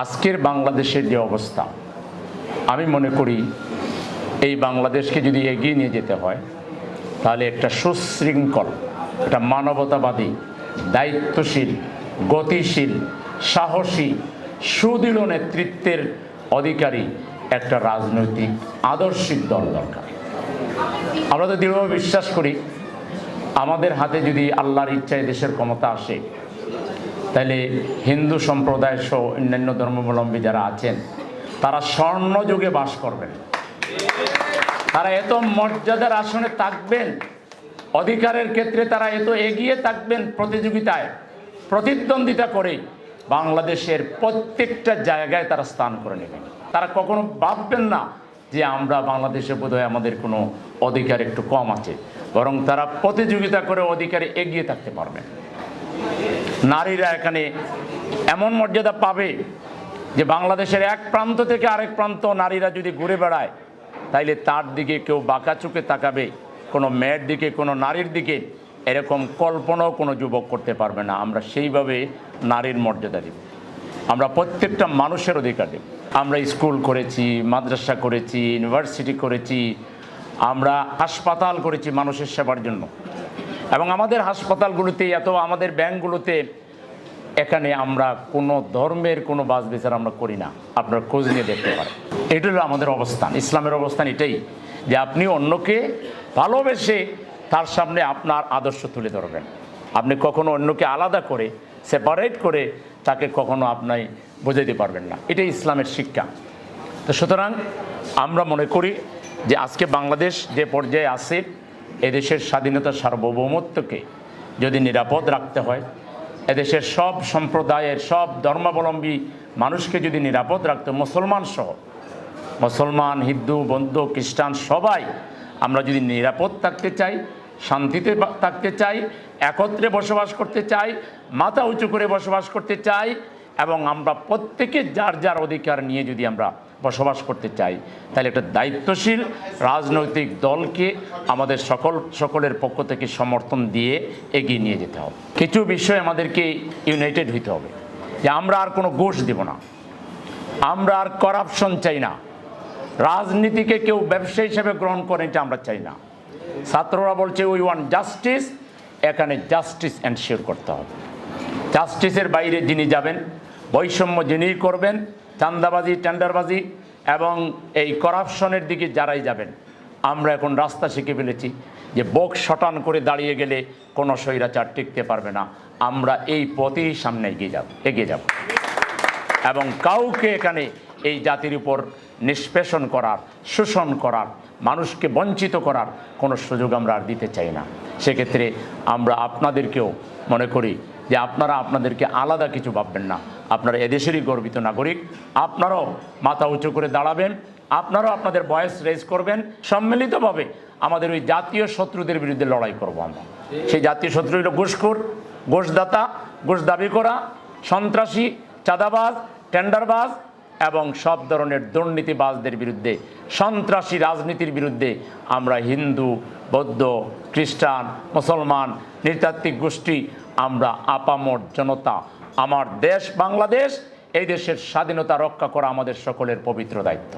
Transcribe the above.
আজকের বাংলাদেশের যে অবস্থা, আমি মনে করি এই বাংলাদেশকে যদি এগিয়ে নিয়ে যেতে হয়, তাহলে একটা সুশৃঙ্খল, একটা মানবতাবাদী, দায়িত্বশীল, গতিশীল, সাহসী, সুদৃঢ় নেতৃত্বের অধিকারী একটা রাজনৈতিক, আদর্শিক দল দরকার। আমরা তো দৃঢ়ভাবে বিশ্বাস করি, আমাদের হাতে যদি আল্লাহর ইচ্ছায় দেশের ক্ষমতা আসে তাহলে হিন্দু সম্প্রদায় সহ অন্যান্য ধর্মাবলম্বী যারা আছেন, তারা স্বর্ণযুগে বাস করবেন। তারা এত মর্যাদার আসনে থাকবেন, অধিকারের ক্ষেত্রে তারা এত এগিয়ে থাকবেন প্রতিযোগিতায়, প্রতিদ্বন্দ্বিতা করে, বাংলাদেশের প্রত্যেকটা জায়গায় তারা স্থান করে নেবেন। তারা কখনো ভাববেন না যে আমরা বাংলাদেশে বোধহয় আমাদের কোনো অধিকার একটু কম আছে, বরং তারা প্রতিযোগিতা করে অধিকারে এগিয়ে থাকতে পারবেন। নারীরা এখানে এমন মর্যাদা পাবে যে বাংলাদেশের এক প্রান্ত থেকে আরেক প্রান্ত নারীরা যদি ঘুরে বেড়ায়, তাইলে তার দিকে কেউ বাঁকা চোখে তাকাবে, কোনো মেয়ের দিকে, কোনো নারীর দিকে এরকম কল্পনাও কোনো যুবক করতে পারবে না। আমরা সেইভাবে নারীর মর্যাদা দেব। আমরা প্রত্যেকটা মানুষের অধিকার দেব। আমরা স্কুল করেছি, মাদ্রাসা করেছি, ইউনিভার্সিটি করেছি, আমরা হাসপাতাল করেছি মানুষের সেবার জন্য। এবং আমাদের হাসপাতালগুলোতে এত আমাদের ব্যাংকগুলোতে, এখানে আমরা কোনো ধর্মের কোনো বাস বিচার আমরা করি না। আপনার খোঁজ নিয়ে দেখতে পারেন। এটা হলো আমাদের অবস্থান, ইসলামের অবস্থান এটাই, যে আপনি অন্যকে ভালোবেসে তার সামনে আপনার আদর্শ তুলে ধরবেন। আপনি কখনো অন্যকে আলাদা করে সেপারেট করে তাকে কখনো আপনি বোঝাইতে পারবেন না। এটাই ইসলামের শিক্ষা। তো সুতরাং আমরা মনে করি যে আজকে বাংলাদেশ যে পর্যায়ে আছে এদেশের স্বাধীনতা সার্বভৌমত্বকে যদি নিরাপদ রাখতে হয়, এদেশের সব সম্প্রদায়ের সব ধর্মাবলম্বী মানুষকে যদি নিরাপদ রাখতে মুসলমান সহ, মুসলমান, হিন্দু, বৌদ্ধ, খ্রিস্টান, সবাই আমরা যদি নিরাপদ থাকতে চাই, শান্তিতে থাকতে চাই, একত্রে বসবাস করতে চাই, মাথা উঁচু করে বসবাস করতে চাই, এবং আমরা প্রত্যেকে যার যার অধিকার নিয়ে যদি আমরা বসবাস করতে চাই, তাহলে একটা দায়িত্বশীল রাজনৈতিক দলকে আমাদের সকল, সকলের পক্ষ থেকে সমর্থন দিয়ে এগিয়ে নিয়ে যেতে হবে। কিছু বিষয় আমাদেরকে ইউনাইটেড হইতে হবে, যে আমরা আর কোনো ঘোষ দেব না, আমরা আর করাপশন চাই না, রাজনীতিকে কেউ ব্যবসা হিসেবে গ্রহণ করে এটা আমরা চাই না। ছাত্ররা বলছে উই ওয়ান্ট জাস্টিস এখানে জাস্টিস এনশিওর করতে হবে। জাস্টিসের বাইরে যিনি যাবেন, বৈষম্য যিনি করবেন চান্দাবাজি, টেন্ডারবাজি এবং এই করাপশনের দিকে যারাই যাবেন, আমরা এখন রাস্তা শিখে ফেলেছি যে বক শটান করে দাঁড়িয়ে গেলে কোনো স্বৈরাচার টিকতে পারবে না। আমরা এই পথেই সামনে এগিয়ে যাব এগিয়ে যাব। এবং কাউকে এখানে এই জাতির উপর নিষ্পেষণ করার, শোষণ করার, মানুষকে বঞ্চিত করার কোনো সুযোগ আমরা আর দিতে চাই না। সেক্ষেত্রে আমরা আপনাদেরকেও মনে করি যে আপনারা আপনাদেরকে আলাদা কিছু ভাববেন না। আপনারা এদেশেরই গর্বিত নাগরিক। আপনারাও মাথা উঁচু করে দাঁড়াবেন। আপনারাও আপনাদের বয়স রেজ করবেন। সম্মিলিতভাবে আমাদের ওই জাতীয় শত্রুদের বিরুদ্ধে লড়াই করব আমরা। সেই জাতীয় শত্রু হলো ঘুষখোর, ঘুষদাতা ঘুষ দাবি করা, সন্ত্রাসী, চাঁদাবাজ, টেন্ডারবাজ এবং সব ধরনের দুর্নীতিবাজদের বিরুদ্ধে, সন্ত্রাসী রাজনীতির বিরুদ্ধে আমরা হিন্দু, বৌদ্ধ, খ্রিস্টান, মুসলমান, নৃতাত্ত্বিক গোষ্ঠী, আমরা আপামর জনতা আমার দেশ বাংলাদেশ এই দেশের স্বাধীনতা রক্ষা করা আমাদের সকলের পবিত্র দায়িত্ব।